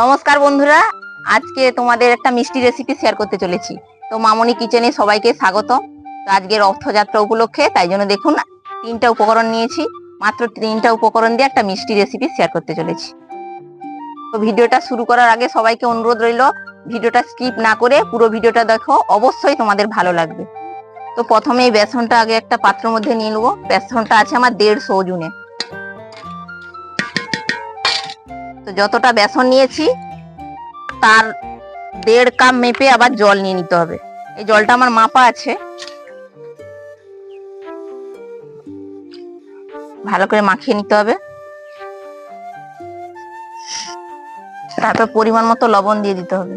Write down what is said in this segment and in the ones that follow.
নমস্কার বন্ধুরা, আজকে তোমাদের একটা মিষ্টি রেসিপি শেয়ার করতে চলেছি। তো মামনি কিচেনে সবাইকে স্বাগত। তো আজকের রথযাত্রা উপলক্ষে, তাই জন্য দেখুন, তিনটা উপকরণ নিয়েছি। মাত্র তিনটা উপকরণ দিয়ে একটা মিষ্টি রেসিপি শেয়ার করতে চলেছি। তো ভিডিওটা শুরু করার আগে সবাইকে অনুরোধ রইল, ভিডিওটা স্কিপ না করে পুরো ভিডিওটা দেখো, অবশ্যই তোমাদের ভালো লাগবে। তো প্রথমে এই বেসনটা আগে একটা পাত্রের মধ্যে নিয়ে নেব। বেসনটা আছে আমার দেড়শো ওজনে তো যতটা বেসন নিয়েছি, তার দেড় কাপ মেপে আবার জল নিয়ে নিতে হবে। এই জলটা আমার মাপা আছে। ভালো করে মাখিয়ে নিতে হবে। তারপর পরিমাণ মতো লবণ দিয়ে দিতে হবে।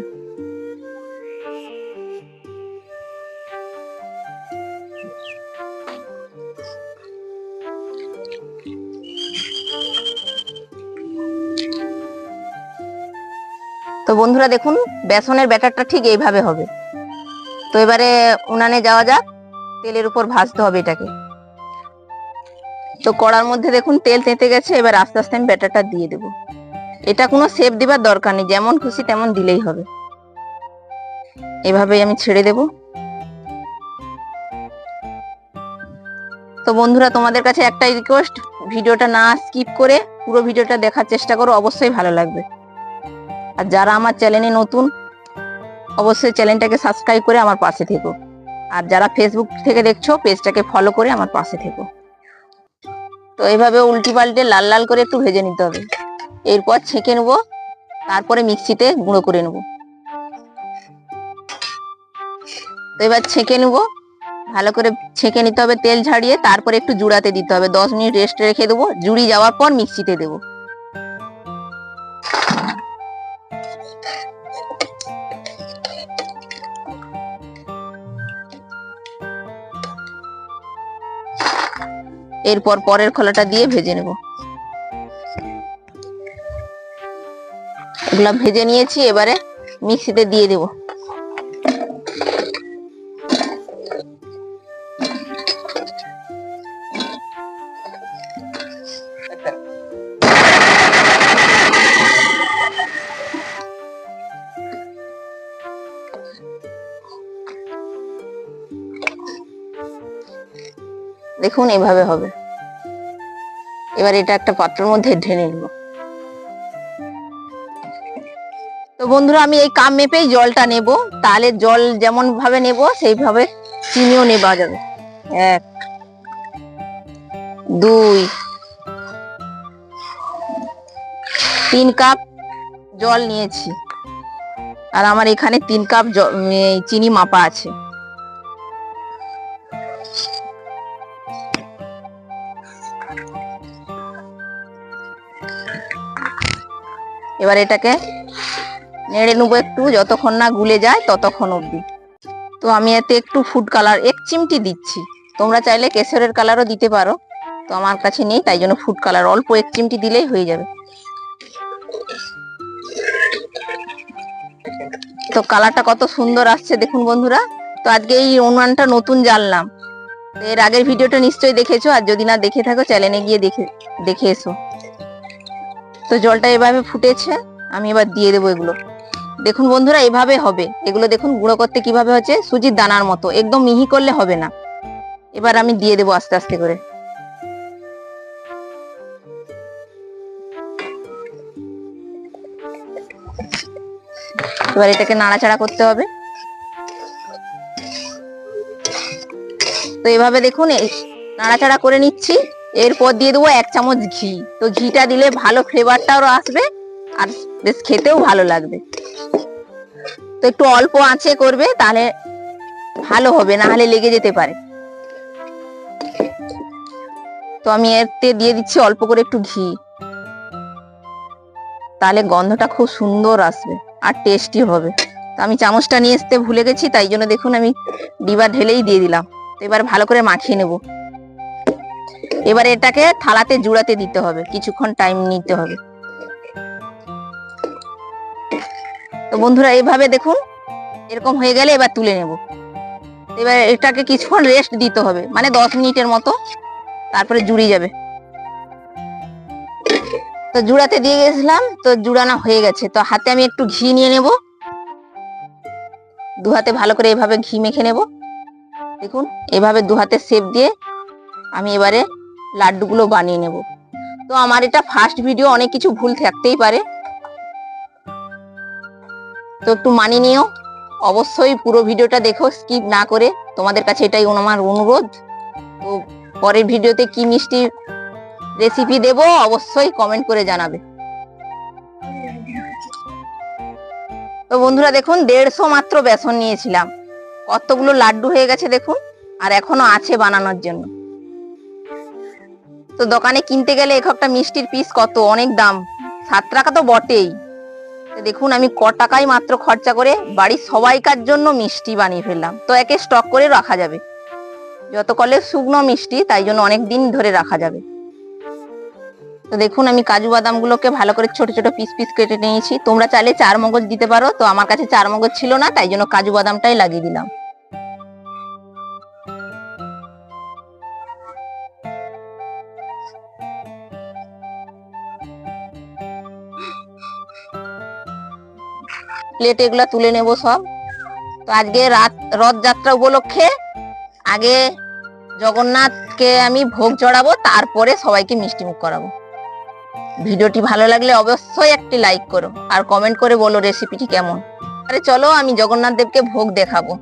তো বন্ধুরা দেখুন, বেসনের ব্যাটারটা ঠিক এইভাবে হবে। তো এবারে উনানে যাওয়া যাক, তেলের উপর ভাজতে হবে এটাকে। তো কড়ার মধ্যে দেখুন, তেল তেতে গেছে, এবার আস্তে আস্তে আমি ব্যাটারটা দিয়ে দেব। এটা কোনো শেপ দিবার দরকার নেই, যেমন খুশি তেমন দিলেই হবে। এভাবেই আমি ছেড়ে দেব। তো বন্ধুরা, তোমাদের কাছে একটাই রিকোয়েস্ট ভিডিওটা না স্কিপ করে পুরো ভিডিওটা দেখার চেষ্টা করো, অবশ্যই ভালো লাগবে। আর যারা আমার চ্যানেলে নতুন, অবশ্যই চ্যানেলটাকে সাবস্ক্রাইব করে আমার পাশে থেকো। আর যারা ফেসবুক থেকে দেখছ পেজটাকে ফলো করে আমার পাশে থেকো। তো এইভাবে উল্টি পাল্টে লাল লাল করে একটু ভেজে নিতে হবে। এরপর ছেঁকে নেব, তারপরে মিক্সিতে গুঁড়ো করে নেব। তো এবার ছেঁকে নেব, ভালো করে ছেঁকে নিতে হবে তেল ঝাড়িয়ে, তারপরে একটু জুড়াতে দিতে হবে। দশ মিনিট রেস্ট রেখে দেবো, জুড়ি যাওয়ার পর মিক্সিতে দেবো। এরপর পরের খোলাটা দিয়ে ভেজে নেব। এগুলা ভেজে নিয়েছি এবারে মিক্সিতে দিয়ে দেব। দেখুন এইভাবে হবে। এবার এটা একটা পাত্রের মধ্যে ঢেলে নেব। তো বন্ধুরা, আমি এই কাম মেপেই জলটা নেব। তাহলে জল যেমন ভাবে নেব, সেইভাবে চিনিও নেওয়া যাবে। এক, দুই, তিন কাপ জল নিয়েছি। আর আমার এখানে তিন কাপ চিনি মাপা আছে। এবার এটাকে নেড়ে নেব একটু, যতক্ষণ না গুলে যায় ততক্ষণ অবধি। তো আমি এতে একটু ফুড কালার এক চিমটি দিচ্ছি। তোমরা চাইলে কেশরের কালারও দিতে পারো। তো আমার কাছে নেই, তাই জন্য ফুড কালার অল্প এক চিমটি দিলেই হয়ে যাবে। তো কালারটা কত সুন্দর আসছে, দেখুন বন্ধুরা। তো আজকে এই অনুমানটা নতুন জানলাম এর আগের ভিডিওটা নিশ্চয়ই দেখেছ, আর যদি না দেখে থাকো চ্যানেলে গিয়ে দেখে দেখে এসো। তো জলটা এভাবে ফুটেছে, আমি এবার দিয়ে দেবো এগুলো। দেখুন বন্ধুরা, এভাবে হবে। এগুলো দেখুন গুঁড়ো করতে কীভাবে হচ্ছে, সুজির দানার মতো। একদম মিহি করলে হবে না। এবার আমি দিয়ে দেবো আস্তে আস্তে করে। এবার এটাকে নাড়াচাড়া করতে হবে। তো এভাবে দেখুন নাড়াচাড়া করে নিচ্ছি। এরপর দিয়ে দেবো এক চামচ ঘি। তো ঘিটা দিলে ভালো ফ্লেভারটাও আসবে আর বেশ খেতেও ভালো লাগবে। তো একটু অল্প আঁচে করবে তাহলে ভালো হবে, না হলে লেগে যেতে পারে। তো আমি এতে দিয়ে দিচ্ছি অল্প করে একটু ঘি। তাহলে গন্ধটা খুব সুন্দর আসবে আর টেস্টি হবে। তো আমি চামচটা নিয়ে আসতে ভুলে গেছি, তাই জন্য দেখুন আমি ডিবা ঢেলেই দিয়ে দিলাম। তো এবার ভালো করে মাখিয়ে নেব। এবার এটাকে থালাতে জুড়াতে দিতে হবে। কিছুক্ষণ টাইম নিতে হবে। তো বন্ধুরা, এইভাবে দেখুন, এরকম হয়ে গেলে এবার তুলে নেব। এবার এটাকে কিছুক্ষণ রেস্ট দিতে হবে। মানে দশ মিনিটের মতো তারপরে জুড়িয়ে যাবে। তো জুড়াতে দিয়ে গেছিলাম, তো জুড়ানো হয়ে গেছে। তো হাতে আমি একটু ঘি নিয়ে নেব। দু হাতে ভালো করে এভাবে ঘি মেখে নেব। দেখুন, এভাবে দু হাতে সেপ দিয়ে আমি এবারে লাড্ডুগুলো বানিয়ে নেব। তো আমার এটা ফার্স্ট ভিডিও অনেক কিছু ভুল থাকতেই পারে। তো একটু মানিয়ে নিও। অবশ্যই পুরো ভিডিওটা দেখো স্কিপ না করে। তোমাদের কাছে এটাই আমার অনুরোধ। তো পরের ভিডিওতে কি মিষ্টি রেসিপি দেব, অবশ্যই কমেন্ট করে জানাবে। তো বন্ধুরা দেখুন, দেড়শো মাত্র বেসন নিয়েছিলাম। কতগুলো লাড্ডু হয়ে গেছে দেখুন, আর এখনও আছে বানানোর জন্য। তো দোকানে কিনতে গেলে এক একটা মিষ্টির পিস কত? অনেক দাম। সাত টাকা তো বটেই। দেখুন, আমি ক টাকায় মাত্র খরচা করে বাড়ির সবাইকার জন্য মিষ্টি বানিয়ে ফেললাম। তো একে স্টক করে রাখা যাবে। যত কলে শুকনো মিষ্টি, তাই জন্য অনেক দিন ধরে রাখা যাবে। তো দেখুন, আমি কাজু বাদাম গুলোকে ভালো করে ছোট ছোট পিস পিস কেটে নিয়েছি। তোমরা চাইলে চার মগজ দিতে পারো। তো আমার কাছে চার মগজ ছিল না, তাই জন্য কাজু বাদামটাই লাগিয়ে দিলাম। প্লেটে এগুলো তুলে নেব সব। তো আজকে রাত, রথযাত্রা উপলক্ষে আগে জগন্নাথকে আমি ভোগ চড়াবো, তারপরে সবাইকে মিষ্টি মুখ করাবো। ভিডিওটি ভালো লাগলে অবশ্যই একটি লাইক করো, আর কমেন্ট করে বলো রেসিপিটি কেমন। আরে চলো আমি জগন্নাথ দেবকে ভোগ দেখাবো।